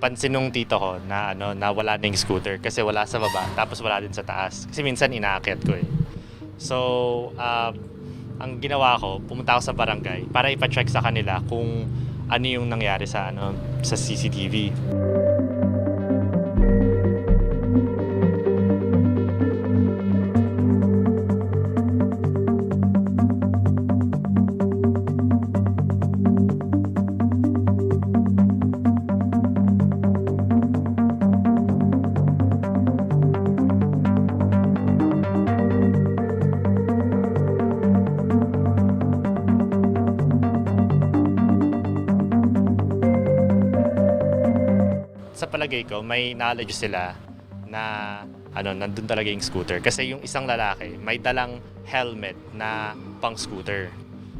napansin nung tito ko na ano na wala na yung scooter kasi wala sa baba tapos wala din sa taas kasi minsan inaakyat ko eh. So, um, ang ginawa ko, pumunta ako sa barangay para ipa-check sa kanila kung ano yung nangyari sa ano sa CCTV. Sa palagay ko, may knowledge sila na ano, nandun talaga yung scooter. Kasi yung isang lalaki, may dalang helmet na pang scooter.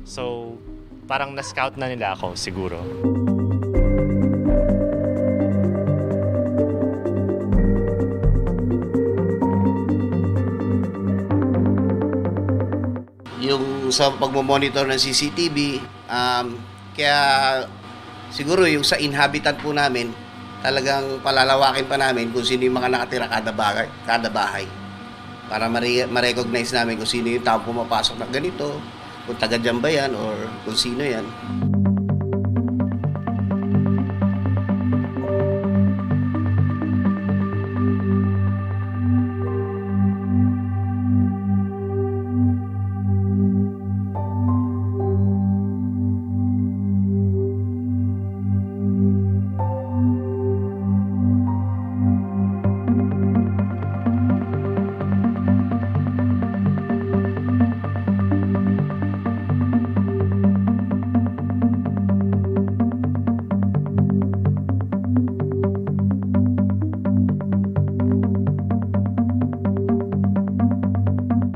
So, parang na-scout na nila ako siguro. yung sa pagmamonitor ng CCTV, um, kaya siguro yung sa inhabitant po namin, talagang palalawakin pa namin kung sino yung mga nakatira kada bahay, kada bahay. Para mare- ma-recognize namin kung sino yung tao pumapasok na ganito, kung taga dyan ba yan or kung sino yan.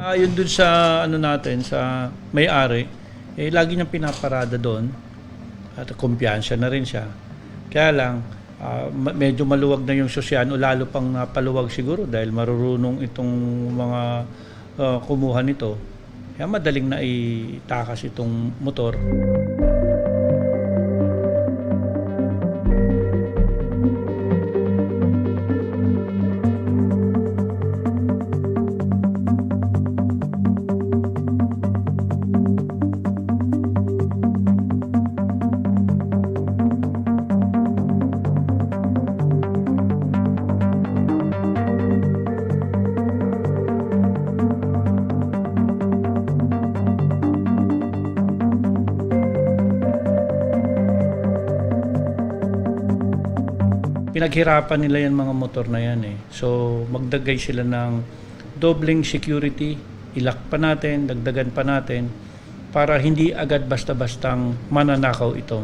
Ayon dun sa ano natin sa may-ari, eh lagi niyang pinaparada doon at kumpiyansa na rin siya. Kaya lang ma- medyo maluwag na yung Sosyano lalo pang napaluwag siguro dahil marurunong itong mga ah, kumuha nito. Kaya madaling na itakas itong motor. Pinaghirapan nila yan mga motor na yan eh. So magdagay sila ng doubling security, ilak pa natin, dagdagan pa natin para hindi agad basta-bastang mananakaw ito.